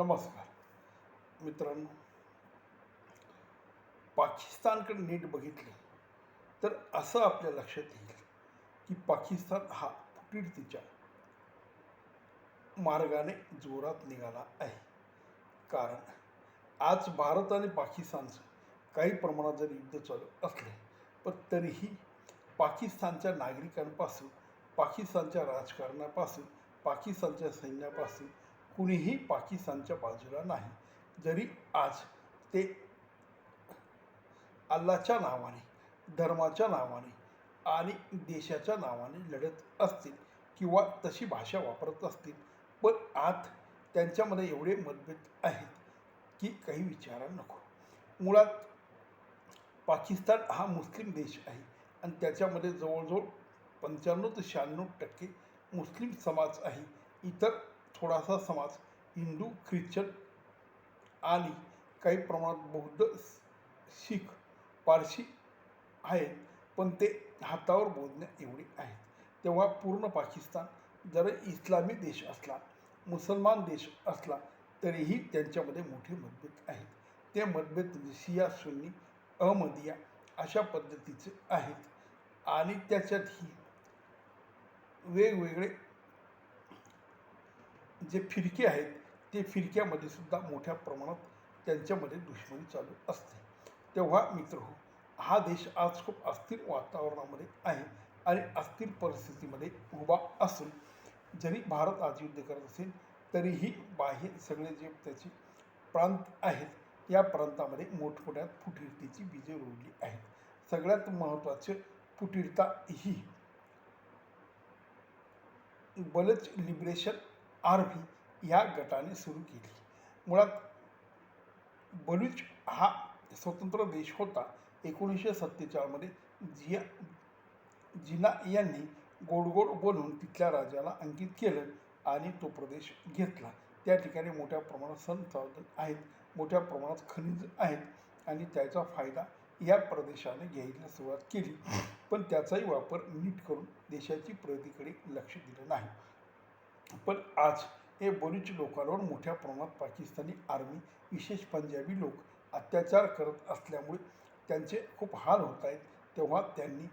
नमस्कार. मित्रांनो पाकिस्तानकडे नीट बघितले तर असं आपल्या लक्षात येईल की पाकिस्तान हा फुटीरतीच्या मार्गाने जोरात निघाला आहे. कारण आज भारत आणि पाकिस्तानचं काही प्रमाणात जर युद्ध चालू असले पण तरीही पाकिस्तानच्या नागरिकांपासून पाकिस्तानच्या राजकारणापासून पाकिस्तानच्या सैन्यापासून कुणीही पाकिस्तानच्या बाजूला नाही. जरी आज ते अल्लाच्या नावाने धर्माच्या नावाने आणि देशाच्या नावाने लढत असतील किंवा तशी भाषा वापरत असतील पण आत त्यांच्यामध्ये एवढे मतभेद आहेत की काही विचारा नको. मुळात पाकिस्तान हा मुस्लिम देश आहे आणि त्याच्यामध्ये जवळजवळ पंच्याण्णव ते शहाण्णव टक्के मुस्लिम समाज आहे. इतर थोडासा समाज हिंदू ख्रिश्चन आणि काही प्रमाणात बौद्ध शीख पारशी आहेत पण ते हातावर बोलण्या एवढे आहेत. तेव्हा पूर्ण पाकिस्तान जर इस्लामी देश असला मुसलमान देश असला तरीही त्यांच्यामध्ये मोठे मतभेद आहेत. ते मतभेद म्हणजे शिया सुन्नी अहमदिया अशा पद्धतीचे आहेत. आणि त्याच्यातही वेगवेगळे जे फिरके आहेत ते फिरक्यामध्ये सुद्धा मोठ्या प्रमाणात त्यांच्यामध्ये दुश्मनी चालू असते. तेव्हा मित्र हो हा देश आज खूप अस्थिर वातावरणामध्ये आहे आणि अस्थिर परिस्थितीमध्ये उभा असून जरी भारत आज युद्ध करत असेल तरीही बाह्य सगळे जे त्याचे प्रांत आहेत या प्रांतामध्ये मोठमोठ्या फुटीरतेची बीजे रोवली आहेत. सगळ्यात महत्त्वाचे फुटीरता ही बलच लिबरेशन आर्मी या गटाने सुरू केली. मुळात बलूच हा स्वतंत्र देश होता एकोणीसशे सत्तेचाळमध्ये. जिया जिना यांनी गोडगोड बनून तिथल्या राजाला अंकित केलं आणि तो प्रदेश घेतला. त्या ठिकाणी मोठ्या प्रमाणात संसाधन आहेत मोठ्या प्रमाणात खनिज आहेत आणि त्याचा फायदा या प्रदेशाने घ्यायला सुरुवात केली. पण त्याचाही वापर नीट करून देशाची प्रगतीकडे लक्ष दिलं नाही. पण आज हे बरीच लोकांवर मोठ्या प्रमाणात पाकिस्तानी आर्मी विशेष पंजाबी लोक अत्याचार करत असल्यामुळे त्यांचे खूप हाल होत आहेत. तेव्हा त्यांनी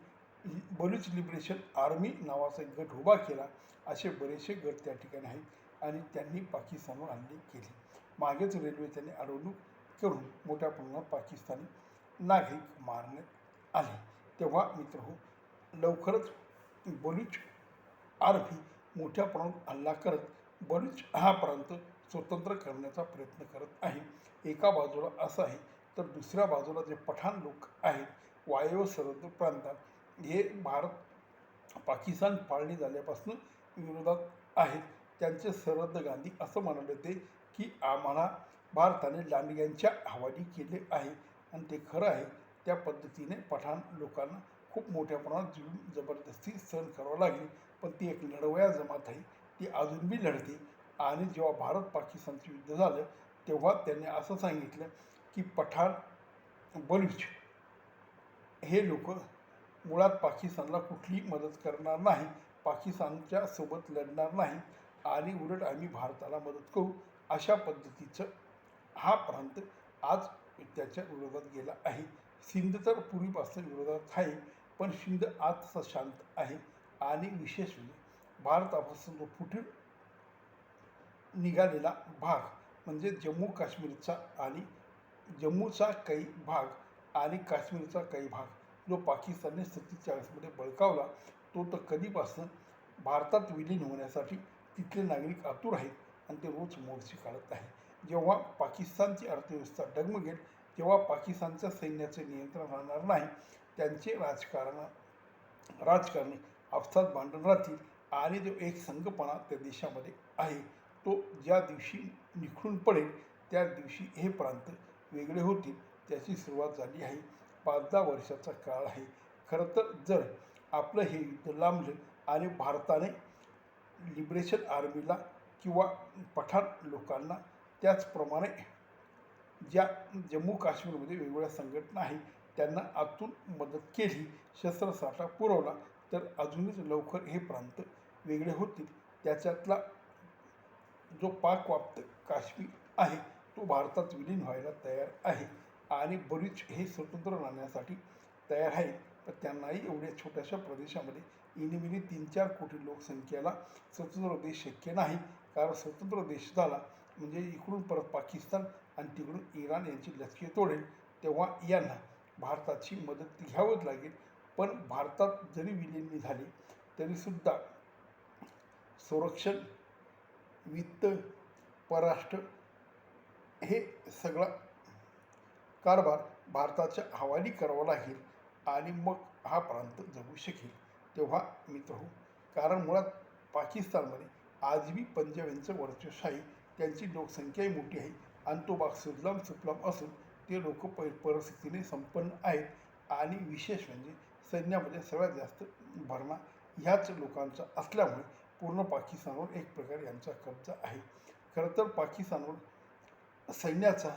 बलुच लिबरेशन आर्मी नावाचा एक गट उभा केला असे बरेचसे गट त्या ठिकाणी आहेत आणि त्यांनी पाकिस्तानवर हल्ले केले. मागेच रेल्वे त्यांनी अडवणूक करून मोठ्या प्रमाणात पाकिस्तानी नागरिक मारण्यात आले. तेव्हा मित्र हो लवकरच बलुच आर्मी मोठ्या प्रमाणात हल्ला करत बरीच हा प्रांत स्वतंत्र करण्याचा प्रयत्न करत आहे. एका बाजूला असं आहे तर दुसऱ्या बाजूला जे पठाण लोक आहेत वायव्य सरहद प्रांतात हे भारत पाकिस्तान फाळणी झाल्यापासून विरोधात आहेत. त्यांचे सरहद गांधी असं म्हणाले होते की आम्हाला भारताने लांडग्यांच्या हवाली केले आहे. आणि ते खरं आहे त्या पद्धतीने पठाण लोकांना खूप मोठ्या प्रमाणात जीवन जबरदस्ती सहन करावं लागली. पण ती एक लढवया जमात आहे. ती अजून बी लढते. आणि जेव्हा भारत पाकिस्तानचं युद्ध झालं तेव्हा त्यांनी असं सांगितलं की पठाण बलूच हे लोक मुळात पाकिस्तानला कुठली मदत करणार नाही पाकिस्तानच्या सोबत लढणार नाही. आणि उलट आम्ही भारताला मदत करू अशा पद्धतीचं हा प्रांत आज त्याच्या विरोधात गेला आहे. सिंध तर पूर्वीपासून विरोधात आहे पण सिंध आज तसा शांत आहे. आणि विशेष म्हणजे भारतापासून जो फुटीर निघालेला भाग म्हणजे जम्मू काश्मीरचा आणि जम्मूचा काही भाग आणि काश्मीरचा काही भाग जो पाकिस्तानने सत्तेचाळीसमध्ये बळकावला तो तर कधीपासून भारतात विलीन होण्यासाठी तिथले नागरिक आतुर आहेत आणि ते रोज मोर्चे काढत आहे जेव्हा पाकिस्तानची अर्थव्यवस्था डगमगेल तेव्हा पाकिस्तानच्या सैन्याचे नियंत्रण राहणार नाही त्यांचे राजकारण राजकारणी आपसात भांडण राहतील आणि जो एक संघपणा त्या देशामध्ये आहे तो ज्या दिवशी निखळून पडेल त्या दिवशी हे प्रांत वेगळे होतील त्याची सुरुवात झाली आहे. पाच दहा वर्षाचा काळ आहे. खरं तर जर आपलं हे युद्ध लांबलं आणि भारताने लिबरेशन आर्मीला किंवा पठाण लोकांना त्याचप्रमाणे ज्या जम्मू काश्मीरमध्ये वेगवेगळ्या संघटना आहेत त्यांना आतून मदत केली शस्त्रसाठा पुरवला तर अजूनच लवकर हे प्रांत वेगळे होतील. त्याच्यातला जो पाक वाप्त काश्मीर आहे तो भारतात विलीन व्हायला तयार आहे. आणि बरीच हे स्वतंत्र राहण्यासाठी तयार आहे. पण त्यांनाही एवढ्या छोट्याशा प्रदेशामध्ये इनिमिनी तीन चार कोटी लोकसंख्येला स्वतंत्र देश शक्य नाही. कारण स्वतंत्र देश झाला म्हणजे इकडून परत पाकिस्तान आणि तिकडून इराण यांची लचके तोडेल. तेव्हा यांना भारताची मदत घ्यावंच लागेल. पण भारतात जरी विलीन झाली तरीसुद्धा संरक्षण वित्त परराष्ट्र हे सगळा कारभार भारताच्या हवाली करावा लागेल आणि मग हा प्रांत जगू शकेल तेव्हा मित्र हो कारण मुळात पाकिस्तानमध्ये आजबी पंजाब वर्चस्व आहे त्यांची लोकसंख्याही मोठी आहे आणि तो भाग सुजलाम सुफलाम असून ते लोक प परिस्थितीने संपन्न आहेत. आणि विशेष म्हणजे सैन्यामध्ये सगळ्यात जास्त भरणा ह्याच लोकांचा असल्यामुळे पूर्ण पाकिस्तानवर एक प्रकारे यांचा कब्जा आहे. खरं तर पाकिस्तानवर सैन्याचा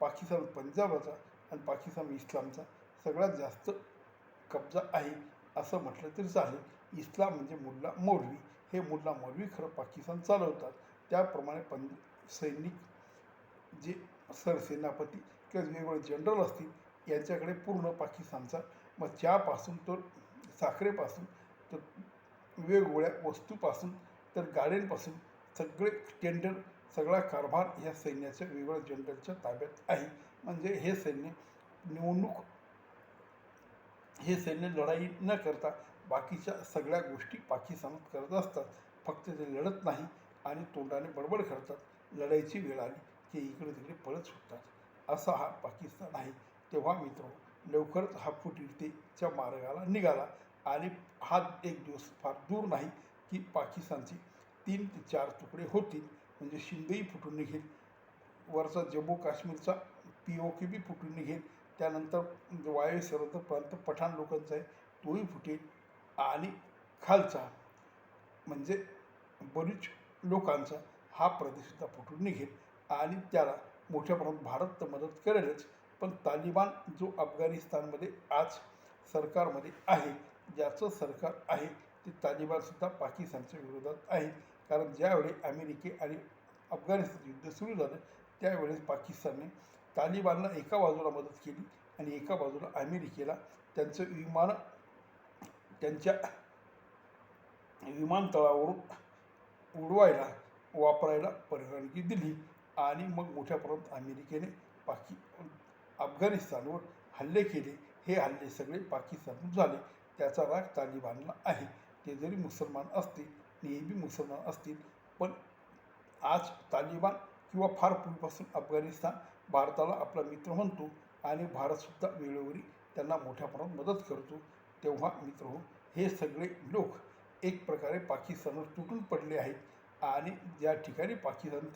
पाकिस्तान पंजाबाचा आणि पाकिस्तान इस्लामचा सगळ्यात जास्त कब्जा आहे असं म्हटलं तरी चालेल. इस्लाम म्हणजे मुल्ला मौलवी. हे मुल्ला मौलवी खरं पाकिस्तान चालवतात. त्याप्रमाणे पं सैनिक जे सरसेनापती किंवा वेगवेगळे जनरल असतील यांच्याकडे पूर्ण पाकिस्तानचा मग चहापासून तर साखरेपासून तर वेगवेगळ्या वस्तूपासून तर गाड्यांपासून सगळे टेंडर सगळा कारभार ह्या सैन्याच्या वेगवेगळ्या जनरलच्या ताब्यात आहे. म्हणजे हे सैन्य निवडणूक हे सैन्य लढाई न करता बाकीच्या सगळ्या गोष्टी पाकिस्तानात करत असतात. फक्त ते लढत नाही आणि तोंडाने बडबड करतात. लढाईची वेळ आली की इकडे तिकडे पळत सुटतात. असा हा पाकिस्तान आहे. तेव्हा मित्र लवकरच हा फुटीरतेच्या मार्गाला निघाला आणि हा एक दिवस फार दूर नाही की पाकिस्तानचे तीन ते चार तुकडे होतील. म्हणजे शिंदेही फुटून निघेल. वरचा जम्मू काश्मीरचा पी ओ के बी फुटून निघेल. त्यानंतर वायव्य सर्वत्र प्रांत पठाण लोकांचा आहे तोही फुटेल. आणि खालचा म्हणजे बरीच लोकांचा हा प्रदेशसुद्धा फुटून निघेल. आणि त्याला मोठ्या प्रमाणात भारत तर मदत करेलच. पण तालिबान जो अफगाणिस्तानमध्ये आज सरकारमध्ये आहे ज्याचं सरकार आहे ते तालिबानसुद्धा पाकिस्तानच्या विरोधात आहे. कारण ज्यावेळी अमेरिके आणि अफगाणिस्तान युद्ध सुरू झालं त्यावेळेस पाकिस्तानने तालिबानला एका बाजूला मदत केली आणि एका बाजूला अमेरिकेला त्यांचं विमान त्यांच्या विमानतळावरून उडवायला वापरायला परवानगी दिली. आणि मग मोठ्या प्रमाणात अमेरिकेने पाकि अफगाणिस्तानवर हल्ले केले. हे हल्ले सगळे पाकिस्तानवर झाले. त्याचा राग तालिबानला आहे. ते जरी मुसलमान असतील नेहमी मुसलमान असतील पण आज तालिबान किंवा फार पूर्वीपासून अफगाणिस्तान भारताला आपला मित्र म्हणतो आणि भारतसुद्धा वेळोवेळी त्यांना मोठ्या प्रमाणात मदत करतो. तेव्हा मित्र हो हे सगळे लोक एक प्रकारे पाकिस्तानवर तुटून पडले आहेत आणि ज्या ठिकाणी पाकिस्तान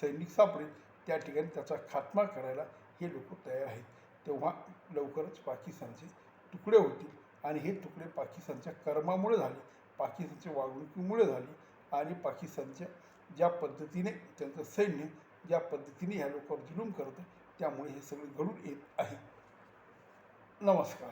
सैनिक सापडेल त्या ठिकाणी त्याचा खात्मा करायला हे लोक तयार आहेत. तेव्हा लवकरच पाकिस्तानचे तुकडे होतील. आणि हे तुकडे पाकिस्तानच्या कर्मामुळे झाले. पाकिस्तानच्या वागणुकीमुळे झाले. आणि पाकिस्तानच्या ज्या पद्धतीने त्यांचं सैन्य ज्या पद्धतीने ह्या लोकांवर जुलूम करतं त्यामुळे हे सगळे घडून येत आहे. नमस्कार.